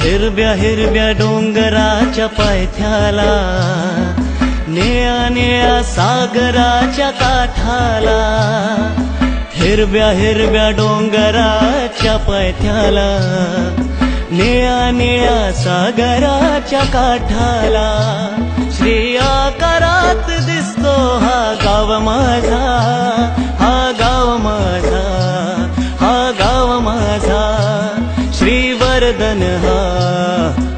हिरव्या हिरव्या डोंगराच्या पायथ्याला नेया नेया सागराच्या काठाला हिरव्या हिरव्या डोंगराच्या पायथ्याला. निळ्या निळ्या सागराच्या काठाला. श्री आकारात दिसतो हा गाव माझा हा गाव माझा हा गाव माझा. श्रीवर्धन हा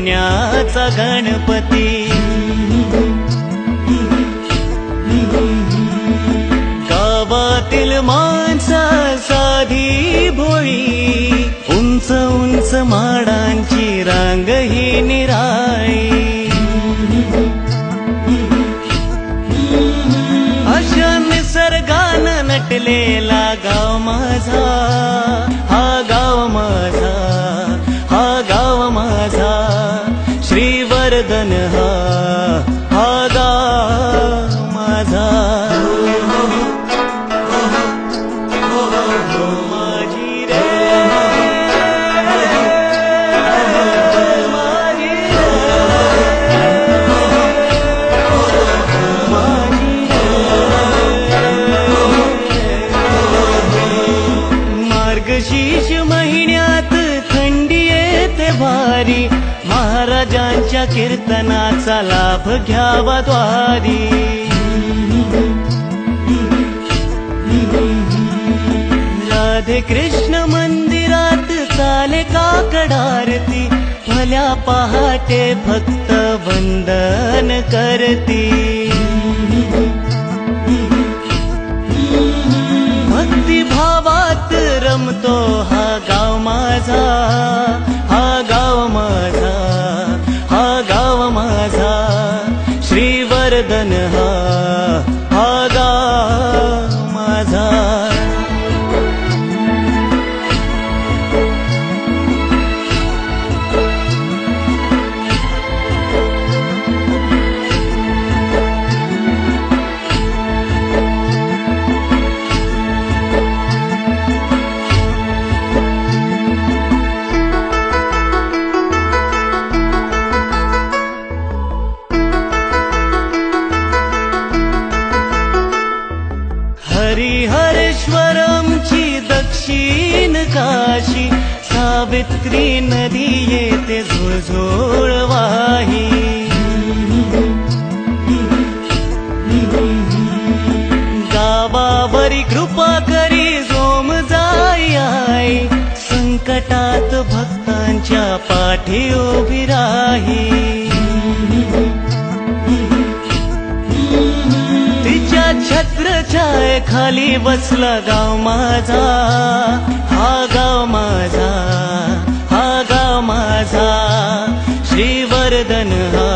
सोन्याचा गणपती. गावातील माणसा साधी भोळी उंच उंच माडांची रांग ही निराळी. अशा निसर्गानं नटलेला गाव माझा. श्रीवर्धन हा हा गाव माझा माझी. महाराजांच्या कीर्तनाचा लाभ घ्यावा द्वारी. राधे कृष्ण मंदिरात चाले काकडारती भल्या पहाटे भक्त वंदन करती गर्दन हा सावित्री नदी येते झुळझुळ वाही. गावावरी कृपा करी जोम जाई आई. संकटात भक्तांच्या पाठी उभी राही. तिच्या छत्रछाय खाली बसला गाव माझा. हा गाव माझा. श्रीवर्धन हा